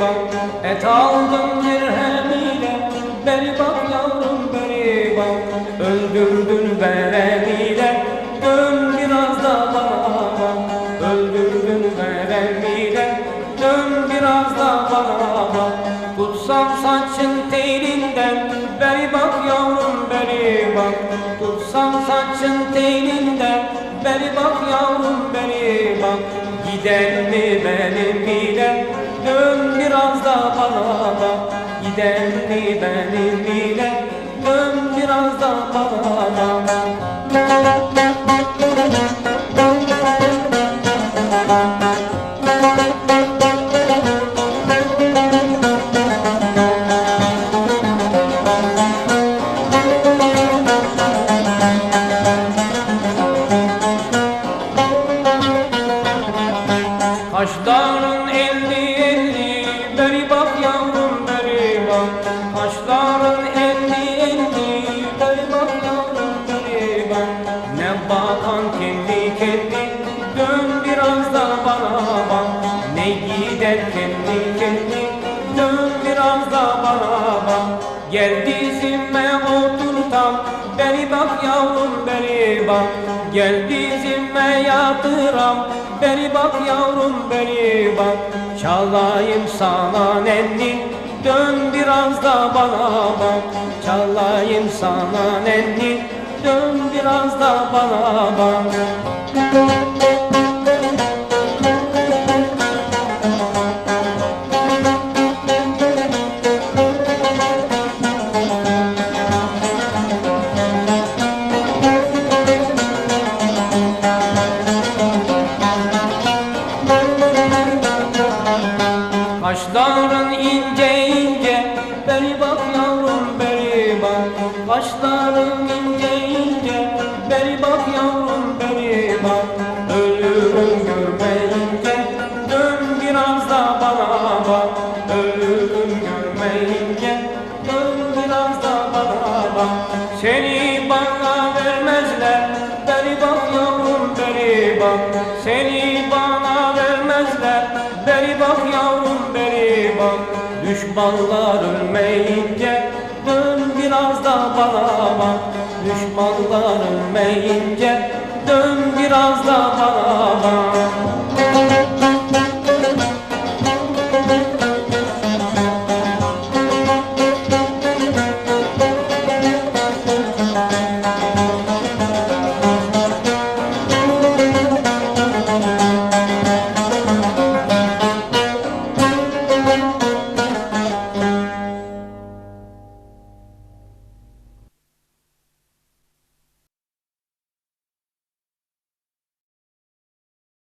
bak Et aldım dirhemiyle. Beri bak yavrum beri bak Öldürdün veremiyle. Dön biraz da bana bak Öldürdün veremiyle. Dön biraz da bana bak Tutsam saçın telinden. Beri bak yavrum beri bak Tutsam saçın telinden. Beri bak yavrum beri bak Giden mi benim ile mi benim ile Dön biraz da bana. Kaşların elli elli Beri bak yavrum Ne gider kendi kendi Dön biraz da bana bak. Gel dizime otur tam Beri bak yavrum beri bak. Gel dizime yatıram Beri bak yavrum beri bak. Çalayım sana nenni Dön biraz da bana bak. Çalayım sana nenni Dön biraz da bana bak Kaşların ince ince Beri bak yavrum beri bak. Kaşların ince ince Beri bak yavrum beri bak. Ölürüm görmeyince Dön biraz da bana bak. Ölürüm görmeyince Dön biraz da bana bak. Seni bana vermezler Beri bak yavrum beri bak. Seni bana vermezler Düşmanlar ölmeyince Dön biraz da bana. Bak Düşmanlar ölmeyince Dön biraz da bana. bak